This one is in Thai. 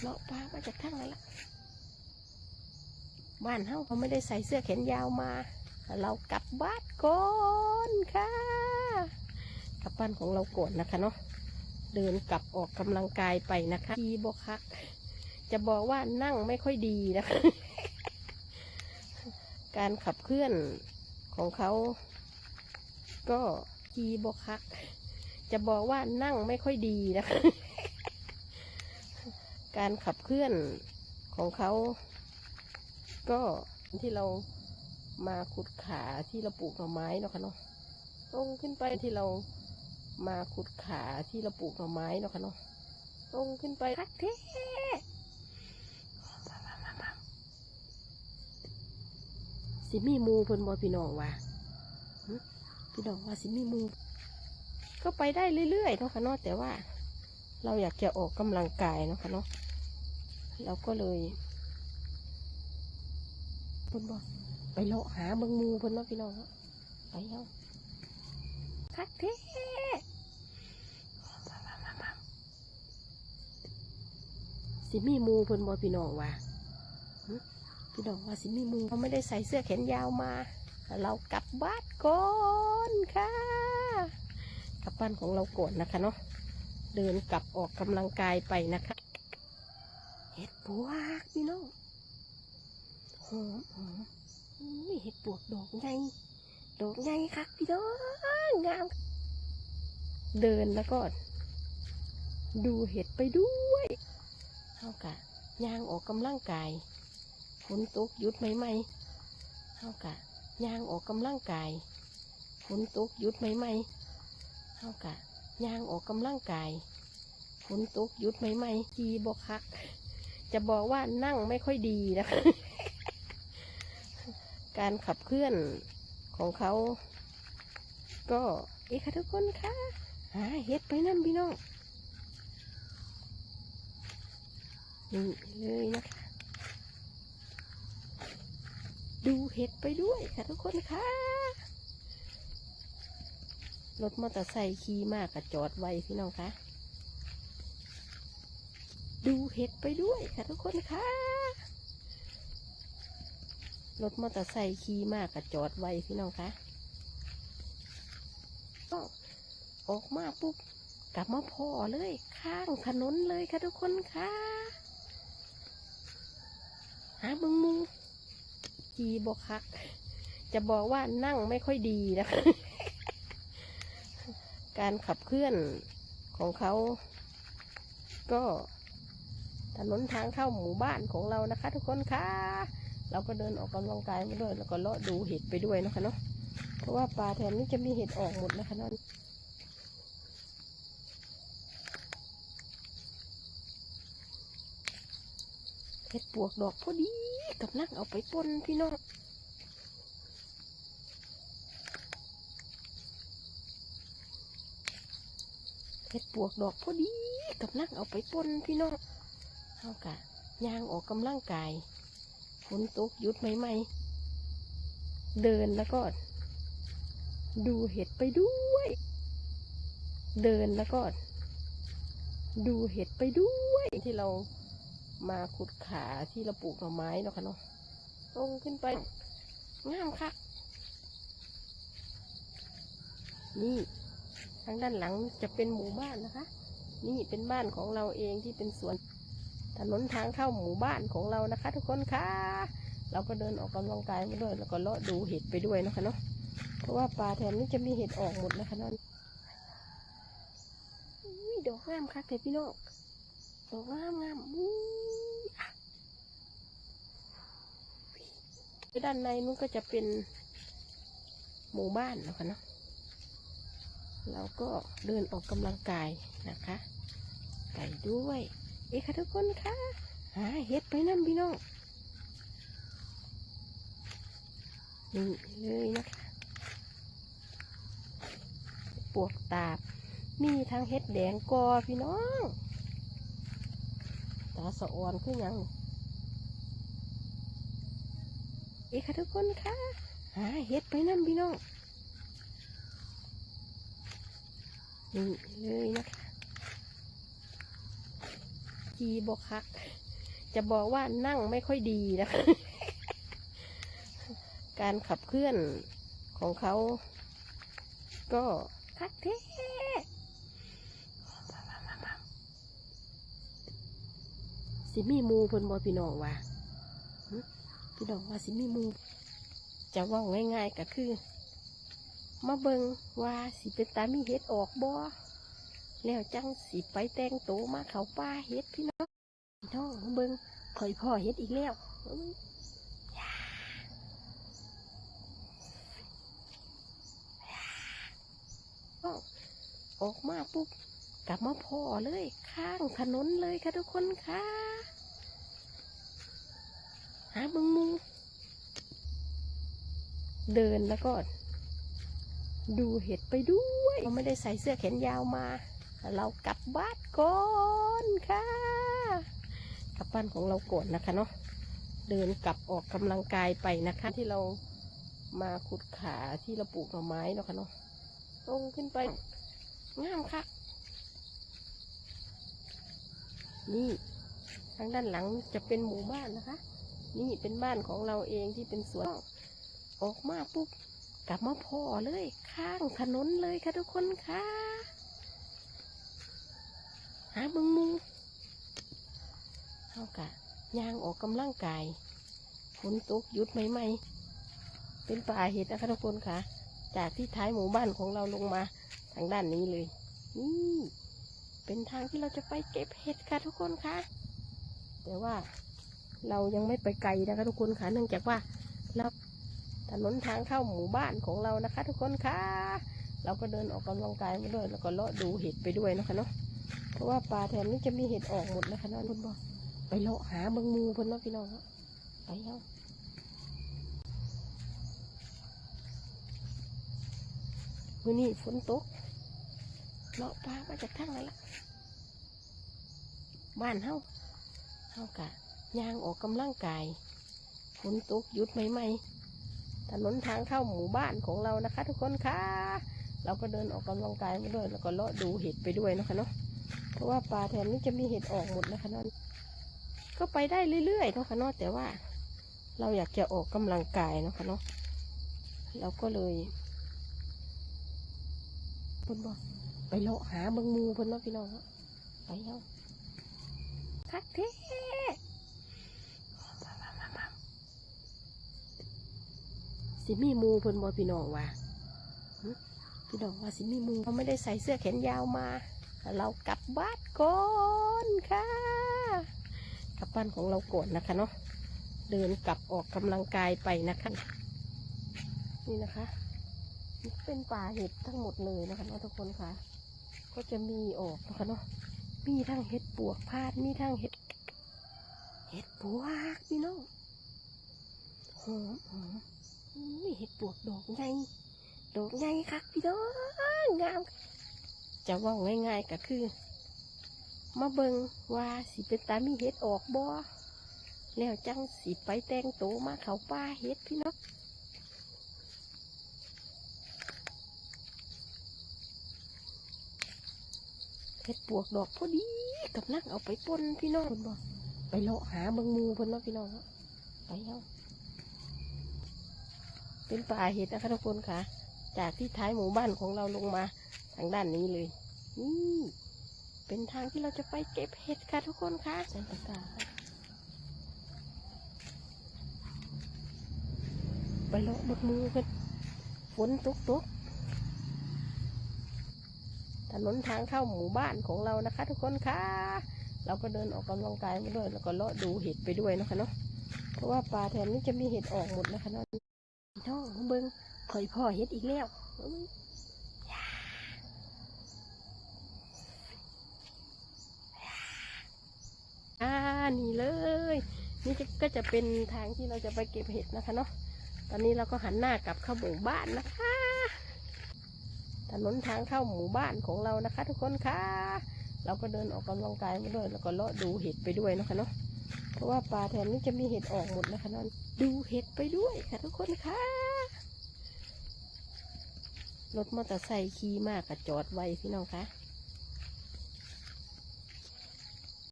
เลาะปลามาจากทางไหนละบ้านเฮาเขาไม่ได้ใส่เสื้อแขนยาวมา เรากลับบ้านก่อนค่ะ กลับบ้านของเราก่อนนะคะเนาะเดินกลับออกกำลังกายไปนะคะทีบกคัก จะบอกว่านั่งไม่ค่อยดีนะคะการขับเคลื่อนของเขา ก็ทีบกคัก จะบอกว่านั่งไม่ค่อยดีนะคะ การขับเคลื่อนของเขา ก็ที่เรามาขุดขาที่เราปลูกหน่อไม้เนาะค่ะเนาะตรงขึ้นไปที่เรามาขุดขาที่เราปลูกหน่อไม้เนาะค่ะเนาะตรงขึ้นไปคักเท่สิมีมูเพิ่นบอพี่น้องว่าพี่น้องว่าสิมีมู ก็ไปได้เรื่อยๆเนาะค่ะเนาะแต่ว่า เราอยากจะออกกำลังกายเนาะค่ะเนาะ เราก็เลยเพิ่นบอกไปเลาะหาเบิงมูเพิ่นเนาะพี่น้องเนาะไปเนาะคักเท่สิมีมูเพิ่นบอพี่น้องว่าพี่น้องว่าสิมีมูเขาไม่ได้ใส่เสื้อแขนยาวมา เรากลับบ้านก่อนค่ะกลับบ้านของเราก่อนนะคะเนาะเดินกลับออกกำลังกายไปนะคะ ปวกพี่น้องหอมหอมอุ้ยเห็ดปวกดอกใหญ่ดอกใหญ่ค่ะพี่น้องงาม เดินแล้วก็ ดูเห็ดไปด้วยเท่ากับย่างออกกำลังกายฝนตกหยุดไหมไหมเท่ากับย่างออกกำลังกายฝนตกหยุดไหมไหมเท่ากับย่างออกกำลังกายฝนตกหยุดไหมไหมทีบกคัก จะบอกว่านั่งไม่ค่อยดีนะคะ การขับเคลื่อนของเขา ก็เอะค่ะทุกคนค่ะหาเห็ดไปนั่นพี่น้องนี่เลยนะคะ ดูเห็ดไปด้วยค่ะทุกคนค่ะรถมอเตอร์ไซค์ขี่มากกะจอดไว้พี่น้องคะ ดูเห็ดไปด้วยค่ะทุกคนค่ะรถมอเตอร์ไซค์ขี่มากกะจอดไว้พี่น้องคะก็ออกมาปุ๊บกลับมาพอเลยข้างถนนเลยค่ะทุกคนค่ะหาบึงมูขี่บกคัก จะบอกว่านั่งไม่ค่อยดีนะคะ การขับเคลื่อนของเขาก็ ถนนทางเข้าหมู่บ้านของเรานะคะ ทุกคนคะเราก็เดินออกกำลังกายมาด้วย แล้วก็เลาะดูเห็ดไปด้วยนะคะเนาะเพราะว่าป่าแถวนี้จะมีเห็ดออกหมดนะคะเนาะเห็ดปวกดอกพอดีกับนักเอาไปปนพี่น้องเห็ดปวกดอกพอดีกับนักเอาไปปนพี่น้อง เท่ากับย่างออกกำลังกายฝนตกหยุดไหมไหมเดินแล้วก็ ดูเห็ดไปด้วย เดินแล้วก็ ดูเห็ดไปด้วยที่เรามาขุดขาที่เราปลูกหน่อไม้เนาะค่ะเนาะตรงขึ้นไปงามค่ะ นี่ทางด้านหลังจะเป็นหมู่บ้านนะคะ นี่เป็นบ้านของเราเองที่เป็นสวน ถนนทางเข้าหมู่บ้านของเรานะคะ ทุกคนคะเราก็เดินออกกำลังกายมาด้วย แล้วก็เลาะดูเห็ดไปด้วยนะคะเนาะเพราะว่าป่าแถวนี้จะมีเห็ดออกหมดนะคะนั่นอุ้ยดอกงามค่ะเด็พี่น้องดอกงามงามอุ้ยด้านในนู้นก็จะเป็นหมู่บ้านนะคะเนาะเราก็เดินออกกำลังกายนะคะไก่ด้วย เอ้ค่ะทุกคนค่ะหาเห็ดไปนั่นพี่น้องนี่เลยนะคะปวกตาบ มีทั้งเห็ดแดงกอพี่น้องตาสะออนคือหยังเอ้ค่ะทุกคนค่ะหาเห็ดไปนั่นพี่น้องนี่เลยนะคะ จีบกคักจะบอกว่านั่งไม่ค่อยดีนะคะ การขับเคลื่อนของเขา ก็คักเท่สิมีมูเพิ่นบอพี่น้องว่าพี่น้องว่าสิมีมู จะว่าง่ายๆก็คือ มาเบิงว่าสิเป็นตามีเห็ดออกบ่ แล้วจังสิไปแต่งโตมาเขาป้าเห็ดพี่น้องพี่น้องเบิ้งข่อยพ่อเห็ดอีกแล้วออกมาปุ๊บกลับมาพ่อเลยข้างถนนเลยค่ะทุกคนค่ะหาเบิงหมูเดินแล้วก็ ดูเห็ดไปด้วยเราไม่ได้ใส่เสื้อแขนยาวมา เรากลับบ้านก่อนค่ะ กลับบ้านของเราก่อนนะคะเนาะเดินกลับออกกำลังกายไปนะคะ ที่เรามาขุดขาที่เราปลูกหน่อไม้เนาะค่ะเนาะตรงขึ้นไปงามค่ะ นี่ทางด้านหลังจะเป็นหมู่บ้านนะคะ นี่เป็นบ้านของเราเองที่เป็นสวนออกมาปุ๊บกลับมาพ่อเลยข้างถนนเลยค่ะทุกคนค่ะาเบึงมูเท่ากับย่างออกกำลังกายฝนตกหยุดใหม่ๆเป็นป่าเห็ดนะคะทุกคนค่ะ จากที่ท้ายหมู่บ้านของเราลงมาทางด้านนี้เลย นี่ เป็นทางที่เราจะไปเก็บเห็ดค่ะทุกคนค่ะ แต่ว่าเรายังไม่ไปไกลนะคะทุกคนค่ะ เนื่องจากว่าเราถนนทางเข้าหมู่บ้านของเรานะคะ ทุกคนค่ะ เราก็เดินออกกำลังกายไปด้วย แล้วก็เลาะดูเห็ดไปด้วยนะคะเนาะ เพราะว่าป่าแถวนี้จะมีเห็ดออกหมดนะคะเนาะคุณบอกไปเลาะหาเบิงมูเพิ่นเนาะพี่น้องเนาะไปเนาะมื้อนี้ฝนตกเลาะปลามาจากทางไหนล่ะบ้านเฮาเฮากะย่างออกกำลังกายฝนตกหยุดใหม่ๆถนนทางเข้าหมู่บ้านของเรานะคะ ทุกคนค่ะเราก็เดินออกกำลังกายไปด้วย แล้วก็เลาะดูเห็ดไปด้วยนะคะเนาะ เพราะว่าป่าแถวนี้จะมีเห็ดออกหมดนะคะนาะก็ไปได้เรื่อยๆเนาะค่ะนาะแต่ว่า เราอยากจะออกกำลังกายเนาะค่ะเนาะเราก็เลยเพิ่นบอกไปเลาะหาเบิงมูเพิ่นเนาะพี่น้องไปเนาะคักเท่สิมีมูเพิ่นบอพี่น้องว่าพี่น้องว่าสิมีมูเราไม่ได้ใส่เสื้อแขนยาวมา เรากลับบ้านก่อนค่ะ กลับบ้านของเราก่อนนะคะเนาะเดินกลับออกกำลังกายไปนะคะ นี่นะคะเป็นป่าเห็ดทั้งหมดเลยนะคะเนาะทุกคนค่ะ ก็จะมีออกนะคะเนาะมีทั้งเห็ดปวกพาดมีทั้งเห็ดเห็ดปวกพี่น้องหอมหอมเห็ดปวกดอกใหญ่ดอกใหญ่คักพี่น้องงาม จะว่าง่ายๆก็คือ มาเบิงว่าสิเป็นตามีเห็ดออกบ่แล้วจังสิไปแต่งโตมาเขาป้าเห็ดพี่น้องเห็ดปวกดอกพอดีกับนักเอาไปปนพี่น้องบ่ไปเลาะหาเบิงหมูเพิ่นเนาะพี่น้องไปเนาเป็นป่าเห็ดนะคะทุกคนค่ะ จากที่ท้ายหมู่บ้านของเราลงมา ทางด้านนี้เลยนี่เป็นทางที่เราจะไปเก็บเห็ดค่ะทุกคนค่ะสันตตาไปเลาะบกมือกันฝนตกตกถนนทางเข้าหมู่บ้านของเรานะคะ ทุกคนค่ะเราก็เดินออกกำลังกายไปด้วย แล้วก็เลาะดูเห็ดไปด้วยนะคะเนาะเพราะว่าป่าแถวนี้จะมีเห็ดออกหมดนะคะเนาะน้องเบิ้งข่อยพ่อเฮ็ดอีกแล้วเบิ่งอ่านี่เลย นี่ก็จะเป็นทางที่เราจะไปเก็บเห็ดนะคะเนาะตอนนี้เราก็หันหน้ากลับเข้าหมู่บ้านนะคะถนนทางเข้าหมู่บ้านของเรานะคะ ทุกคนค่ะเราก็เดินออกกำลังกายไปด้วย แล้วก็เลาะดูเห็ดไปด้วยนะคะเนาะเพราะว่าป่าแถวนี้จะมีเห็ดออกหมดนะคะเนาะดูเห็ดไปด้วยค่ะทุกคนค่ะรถมอเตอร์ไซค์ขี่มากกระจอดไว้พี่น้องคะ